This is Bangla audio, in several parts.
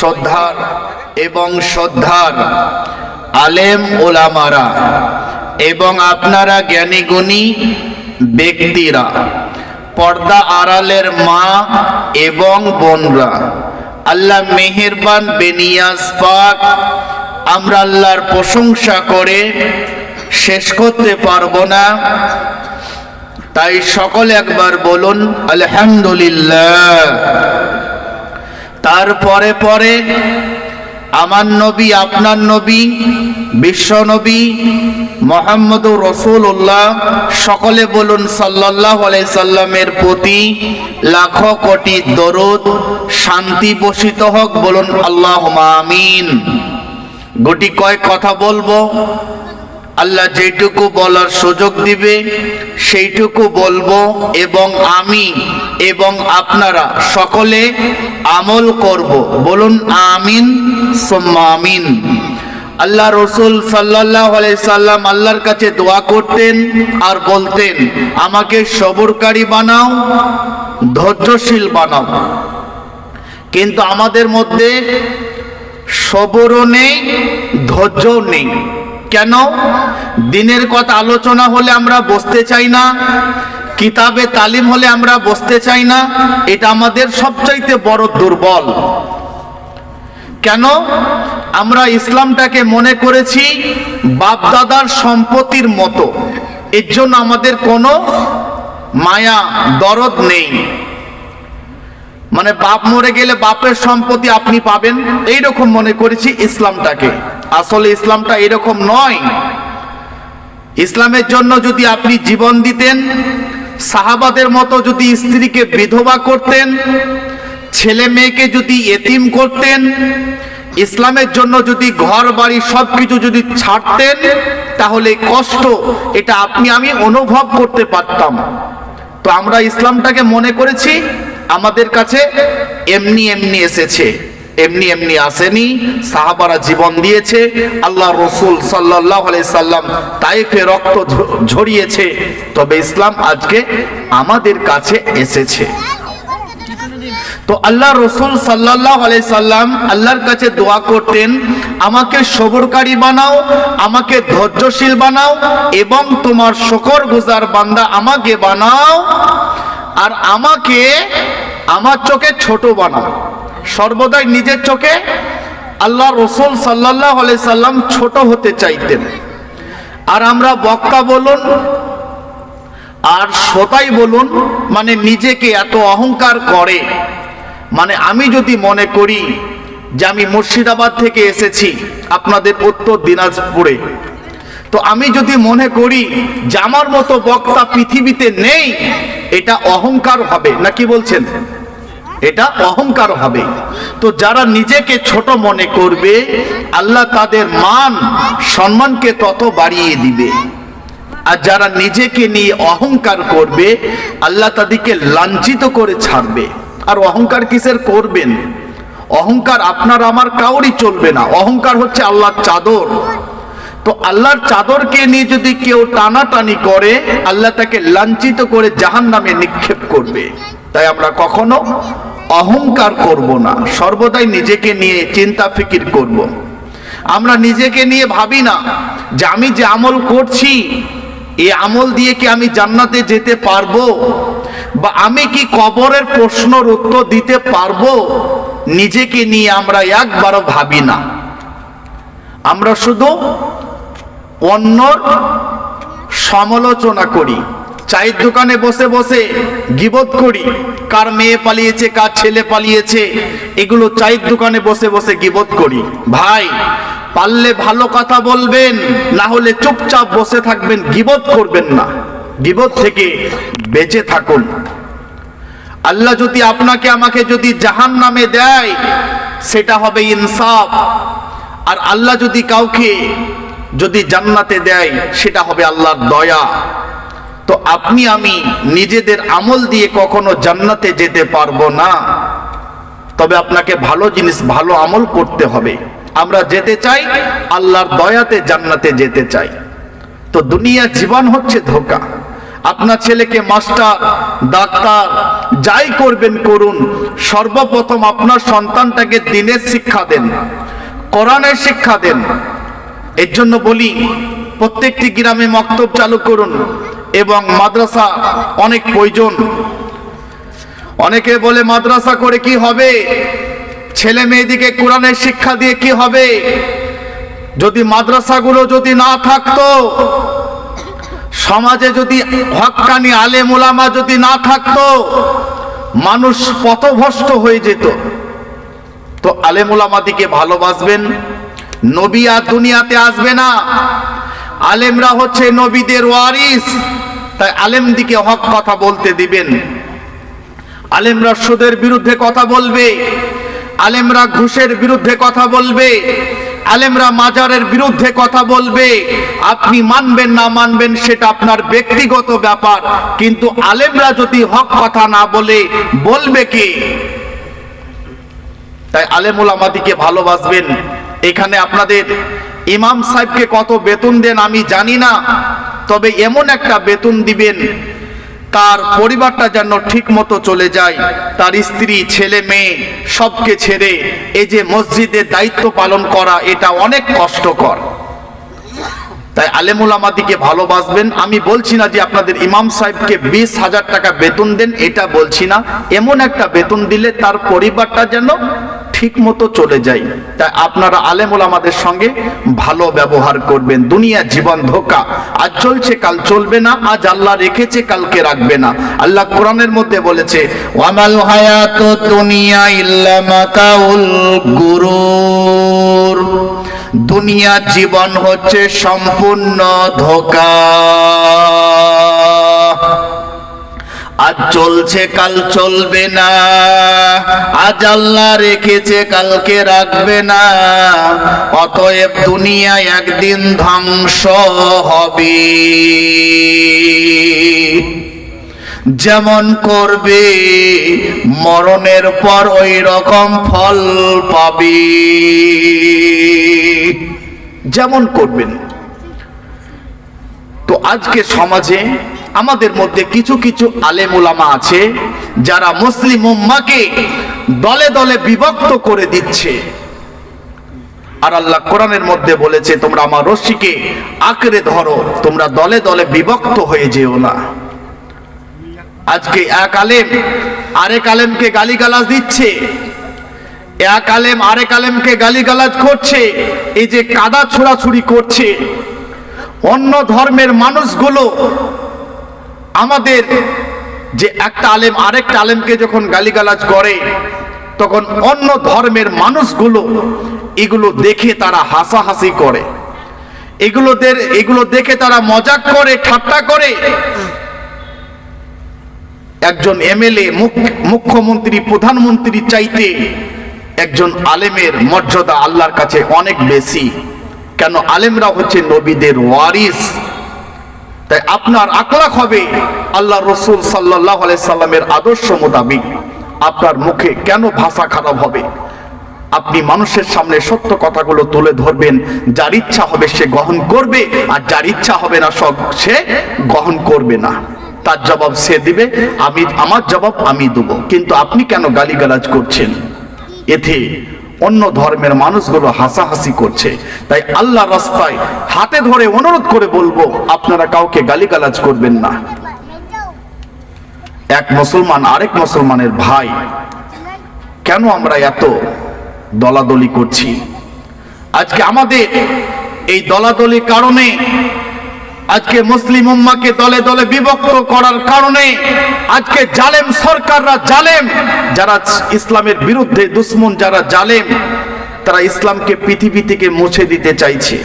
শ্রদ্ধার এবং শ্রদ্ধার আলেম ওলামারা এবং আপনারা জ্ঞানীগুণী ব্যক্তিরা, পর্দা আড়ালের মা এবং বোনরা, আল্লাহ মেহেরবান বেনিয়াজ পাক, আমরা আল্লাহর প্রশংসা করে শেষ করতে পারব না। তাই সকলে একবার বলুন, আলহামদুলিল্লাহ। তারপরে পরে আমার নবী, আপনার নবী, বিশ্ব নবী মোহাম্মদ রসুল্লাহ সকলে বলুন সাল্লাহ সাল্লামের প্রতি লাখো কোটি দরুদ শান্তি বসিত হোক, বলুন আল্লাহ আমিন। গুটি কয়েক কথা বলব। আল্লাহ যেটুকু বলার সুযোগ দিবে, সেইটুকু বলব এবং আমি এবং আপনারা সকলে আমল করব। বলুন আমিন, সোম্মা আমিন। আল্লাহ রসুল সাল্লাহ সাল্লাম আল্লাহর কাছে দোয়া করতেন আর বলতেন, আমাকে সবরকারী বানাও, ধৈর্যশীল বানাও। কিন্তু আমাদের মধ্যে সবরও নেই, ধৈর্যও নেই। কেন? দিনের কথা আলোচনা হলে আমরা বসতে চাই না, কিতাবে তালিম হলে আমরা বসতে চাই না, এটা আমাদের সবচাইতে বড় দুর্বল। কেন? আমরা ইসলামটাকে মনে করেছি বাপদাদার সম্পত্তির মতো। এর জন্য আমাদের কোনো মায়া, দরদ নেই। মানে বাপ মরে গেলে বাপের সম্পত্তি আপনি পাবেন, এইরকম মনে করেছি ইসলামটাকে। আসলে ইসলামটা এরকম নয়। ইসলামের জন্য যদি আপনি জীবন দিতেন, সাহাবাদের মতো যদি স্ত্রীকে বিধবা করতেন, ছেলে মেয়েকে যদি এতিম করতেন, ইসলামের জন্য যদি ঘর বাড়ি সবকিছু যদি ছাড়তেন, তাহলে কষ্ট এটা আপনি, আমি অনুভব করতে পারতাম। তো আমরা ইসলামটাকে মনে করেছি, আমাদের কাছে এমনি এমনি এসেছে। এমনি এমনি আসেনি, সাহাবারা জীবন দিয়েছে আল্লাহ রসুল সাল্লাহ সাল্লাম তাইফে রক্ত ঝরিয়েছে। তবে ইসলাম আজকে আমাদের কাছে এসেছে। তো আল্লাহ রসুল সাল্লাহ সাল্লাম আল্লাহর কাছে দোয়া করতেন, আমাকে সবরকারী বানাও, আমাকে ধৈর্যশীল বানাও এবং তোমার শকর গুজার বান্দা আমাকে বানাও, আর আমাকে আমার চোখে ছোট বানাও। সর্বদাই নিজের চোখে আল্লাহ রসুল সাল্লাহ সাল্লাম ছোট হতে চাইতেন। আর আমরা বক্তা বলুন, আর শ্রোতাই বলুন মানে নিজেকে এত অহংকার করে। মানে আমি যদি মনে করি যে আমি মুর্শিদাবাদ থেকে এসেছি, আপনাদের উত্তর দিনাজপুরে, তো আমি যদি মনে করি যে আমার মতো বক্তা পৃথিবীতে নেই, এটা অহংকার হবে। না কি বলছেন? এটা অহংকার হবে। তো যারা নিজেকে ছোট মনে করবে, আল্লাহ তাদের মান, সম্মানকে তত বাড়িয়ে দিবে। আর যারা নিজেকে নিয়ে অহংকার করবে, আল্লাহ তাদেরকে লাঞ্ছিত করে ছাড়বে। আর অহংকার কিসের করবেন? অহংকার আপনার আমার কাউরই চলবে না। অহংকার হচ্ছে আল্লাহর চাদর। তো আল্লাহর চাদরকে নিয়ে যদি কেউ টানাটানি করে, আল্লাহ তাকে লাঞ্ছিত করে জাহান নামে নিক্ষেপ করবে। তাই আমরা কখনো অহংকার করব না। সর্বদাই নিজেকে নিয়ে চিন্তা ফিকির করব। আমরা নিজেকে নিয়ে ভাবি না যে আমি যে আমল করছি এই আমল দিয়ে কি আমি জান্নাতে যেতে পারব? বা আমি কি কবরের প্রশ্নর উত্তর দিতে পারব? নিজেকে নিয়ে আমরা একবারও ভাবি না। আমরা শুধু অন্যর সমালোচনা করি। চায়ের দোকানে বসে বসে গিবত করি। কার মেয়ে পালিয়েছে, কার ছেলে পালিয়েছে, এগুলো চায়ের দোকানে বসে বসে গিবত করি। ভাই, পারলে ভালো কথা বলবেন, না হলে চুপচাপ বসে থাকবেন, গিবত করবেন না। গিবত থেকে বেঁচে থাকুন। আল্লাহ যদি আপনাকে আমাকে যদি জাহান নামে দেয়, সেটা হবে ইনসাফ। আর আল্লাহ যদি কাউকে যদি জান্নাতে দেয়, সেটা হবে আল্লাহর দয়া। তো আপনি আমি নিজেদের আমল দিয়ে কখনো জান্নাতে যেতে পারব না। তবে আপনাকে ভালো জিনিস, ভালো আমল করতে হবে। আমরা যেতে চাই, আল্লাহর দয়াতে জান্নাতে যেতে চাই। তো দুনিয়া জীবন হচ্ছে ধোকা। আপনার ছেলেকে মাস্টার, ডাক্তার, যাই করবেন করুন, সর্বপ্রথম আপনার সন্তানটাকে দিনের শিক্ষা দেন, কোরআনের শিক্ষা দেন। এর জন্য বলি, প্রত্যেকটি গ্রামে মক্তব চালু করুন। এবং মাদ্রাসা অনেক প্রয়োজন। অনেকে বলে, মাদ্রাসা করে কি হবে? ছেলে মেয়েদিকে কোরআনের শিক্ষা দিয়ে কি হবে? যদি মাদ্রাসাগুলো যদি না থাকতো, সমাজে যদি হক্কানি আলে মোলামা যদি না থাকতো, মানুষ পথভ্রষ্ট হয়ে যেত। তো আলেম ওলামাদিকে ভালোবাসবেন, নবী আর দুনিয়াতে আসবে না। আলেমরা হচ্ছে নবীদের ওয়ারিস। তাই আলেম দিকে হক কথা বলতে দিবেন। আলেমরা সুদের বিরুদ্ধে কথা বলবে। আলেমরা ঘুষের বিরুদ্ধে কথা বলবে। আলেমরা মাজারের বিরুদ্ধে কথা বলবে। আপনি মানবেন না মানবেন, সেটা আপনার ব্যক্তিগত ব্যাপার। কিন্তু আলেমরা যদি হক কথা না বলে, বলবে কে? তাই আলেমুল আমাদিকে ভালোবাসবেন। এখানে আপনাদের ইমাম সাহেবকে কত বেতন দেন আমি জানি না, তবে এমন একটা বেতন দিবেন, তার পরিবারটা যেন ঠিক মতো চলে যায়, তার স্ত্রী, ছেলে, মেয়ে, সবকে ছেড়ে এই যে মসজিদের দায়িত্ব পালন করা, এটা অনেক কষ্টকর। তাই আলেমুল আমাদিকে ভালোবাসবেন। আমি বলছি না যে আপনাদের ইমাম সাহেবকে বিশ হাজার টাকা বেতন দেন, এটা বলছি না। এমন একটা বেতন দিলে তার পরিবারটা যেন ঠিক মতো চলে যায়। তাই আপনারা আলেমুল আমাদের সঙ্গে ভালো ব্যবহার করবেন। দুনিয়া জীবন ধোকা। আজ চলছে, কাল চলবে না। আজ আল্লাহ রেখেছে, কালকে রাখবে না। আল্লাহ কোরআনের মধ্যে বলেছে, ওয়ামাল হায়াত দুনিয়া ইল্লা মাতাউল গুরুর। দুনিয়া জীবন হচ্ছে সম্পূর্ণ ধোকা। আজ চলছে, কাল চলবে না। আজ আল্লাহ রেখেছে, কালকে রাখবে না। অতএব দুনিয়া একদিন ধ্বংস হবে। যেমন করবে, মরণের পর ওই রকম ফল পাবে। যেমন করবেন। তো আজকে সমাজে আমাদের মধ্যে কিছু কিছু আলেম ওলামা আছে যারা মুসলিম উম্মাকে দলে দলে বিভক্ত করে দিচ্ছে। আর আল্লাহ কোরআনের মধ্যে বলেছে, তোমরা আমার রশ্মিকে আঁকড়ে ধরো, তোমরা দলে দলে বিভক্ত হয়ে যেও না। আজকে এক আলেম আরেক আলেমকে গালিগালাজ দিচ্ছে, এক আলেম আরেক আলেমকে গালিগালাজ করছে, এই যে কাদা ছোড়াছুড়ি করছে। অন্য ধর্মের মানুষগুলো আমাদের যে একটা আলেম আরেকটা আলেমকে যখন গালিগালাজ করে, তখন অন্য ধর্মের মানুষগুলো এগুলো দেখে তারা হাসাহাসি করে। এগুলোদের, এগুলো দেখে তারা মজাক করে, ঠাট্টা করে। একজন এমএলএ মুখ্যমন্ত্রী, প্রধানমন্ত্রী চাইতে একজন আলেমের মর্যাদা আল্লাহর কাছে অনেক বেশি। কেন আলেমরা হচ্ছে নবীদের ওয়ারিস। তাই আপনার আকলাক হবে আল্লাহ রসুল সাল্লাহ সাল্লামের আদর্শ মোতাবিক আপনার মুখে কেন ভাষা খারাপ হবে? আপনি মানুষের সামনে সত্য কথাগুলো তুলে ধরবেন, যার ইচ্ছা হবে সে গ্রহণ করবে, আর যার ইচ্ছা হবে না সব সে গ্রহণ করবে না। তার জবাব সে দিবে, আমি, আমার জবাব আমি দেবো। কিন্তু আপনি কেন গালিগালাজ করছেন? এতে অন্য ধর্মের মানুষগুলো হাসাহাসি করছে। তাই আল্লাহ রাস্তায় হাতে ধরে অনুরোধ করে বলব, আপনারা কাউকে গালিগালাজ করবেন না। এক মুসলমান আরেক মুসলমানের ভাই, কেন আমরা এত দলাদলি করছি? আজকে আমাদের এই দলাদলির কারণে আজকে মুসলিম উম্মাকে দলে দলে বিভক্ত করার কারণে আজকে জালেম সরকাররা জালেম, যারা ইসলামের বিরুদ্ধে দুশ্মন, যারা জালেম, তারা ইসলামকে পৃথিবী থেকে মুছে দিতে চাইছে।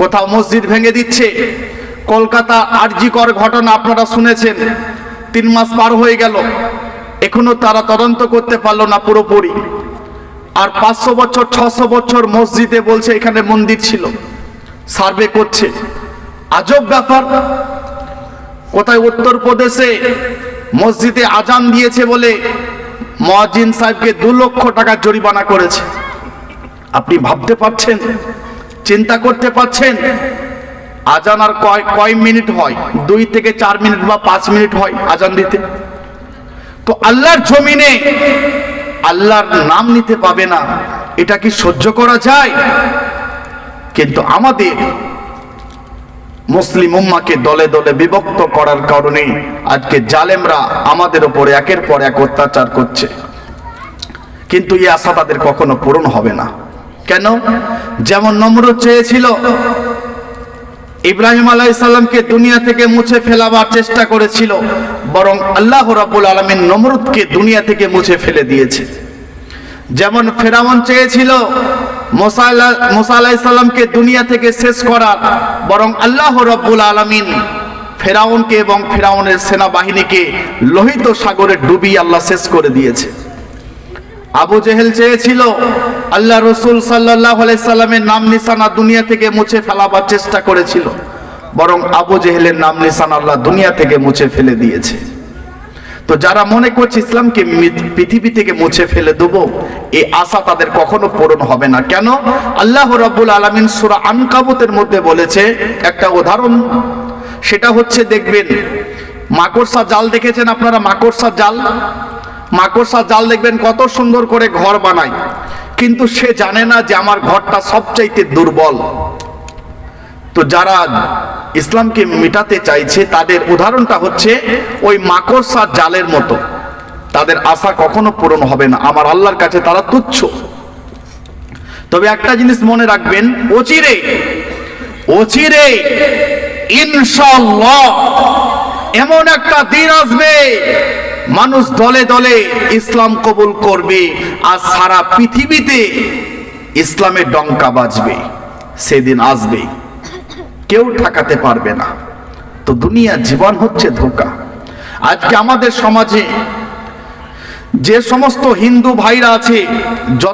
কোথাও মসজিদ ভেঙে দিচ্ছে, কলকাতা আরজিকর ঘটনা আপনারা শুনেছেন, তিন মাস পার হয়ে গেল, এখনও তারা তদন্ত করতে পারল না পুরোপুরি। আর পাঁচশো বছর, ছশো বছর মসজিদে বলছে এখানে মন্দির ছিল, সার্ভে করছে। আজব ব্যাপার। কোথায় উত্তরপ্রদেশে মসজিদে আজান দিয়েছে বলে মহাজিন সাহেবকে দু লক্ষ টাকা জরিমানা করেছে? আপনি ভাবতে পারছেন, চিন্তা করতে পারছেন? আজান আর কয় কয় মিনিট হয়? দুই থেকে চার মিনিট বা পাঁচ মিনিট হয় আজান দিতে। তো আল্লাহর জমিনে আল্লাহর নাম নিতে পাবে না। এটা কি সহ্য করা যায়? কিন্তু আমাদের মুসলিম উম্মাকে দলে দলে বিভক্ত করার কারণে আজকে জালেমরা আমাদের উপরে একের পর এক অত্যাচার করছে। কিন্তু এই আশা তাদের কখনো পূরণ হবে না। কেন? যেমন নমরুদ চেয়েছিল, ইব্রাহিম আলাইসাল্লামকে দুনিয়া থেকে মুছে ফেলাবার চেষ্টা করেছিল, বরং আল্লাহ রাব্বুল আলমিন নমরুদকে দুনিয়া থেকে মুছে ফেলে দিয়েছে। যেমন ফেরাউন চেয়েছিল মোসা আলাইসাল্লামকে দুনিয়া থেকে শেষ করার বরং আল্লাহ রব্বুল আলমিন ফেরাউনকে এবং ফেরাউনের সেনাবাহিনীকে লোহিত সাগরে ডুবিয়ে আল্লাহ শেষ করে দিয়েছে। আবু জেহেল চেয়েছিল, আল্লাহ রসুল সাল্লাহ সাল্লামের নাম নিশানা দুনিয়া থেকে মুছে ফেলাবার চেষ্টা করেছিল, বরং আবু জেহেলের নাম নিশানা আল্লাহ দুনিয়া থেকে মুছে ফেলে দিয়েছে। তো যারা মনে করছে ইসলামকে পৃথিবী থেকে মুছে ফেলে দেবো এই আশা তাদের কখনো পূরণ হবে না। কেন? আল্লাহ রাব্বুল আলামিন সূরা আনকাবুতের মধ্যে বলেছে, একটা উদাহরণ, সেটা হচ্ছে দেখবেন, মাকড়সা জাল দেখেছেন আপনারা? মাকড়সা জাল? মাকড়সা জাল দেখবেন কত সুন্দর করে ঘর বানায়। কিন্তু সে জানে না যে আমার ঘরটা সবচাইতে দুর্বল। তো যারা ইসলামকে মেটাতে চাইছে, তাদের উদাহরণটা হচ্ছে ওই মাকড়সা জালের মতো। তাদের আশা কখনো পূরণ হবে না। আমার আল্লাহর কাছে তারা তুচ্ছ। তবে একটা জিনিস মনে রাখবেন, অচিরে অচিরে ইনশাল্লাহ এমন একটা দিন আসবে, মানুষ দলে দলে ইসলাম কবুল করবে আর সারা পৃথিবীতে ইসলামের ডঙ্কা বাজবে। সেদিন আসবে কেউ ঠেকাতে পারবে না। তো দুনিয়া জীবন হচ্ছে ধোকা। আজকে আমাদের সমাজে যে সমস্ত হিন্দু ভাইরা আছে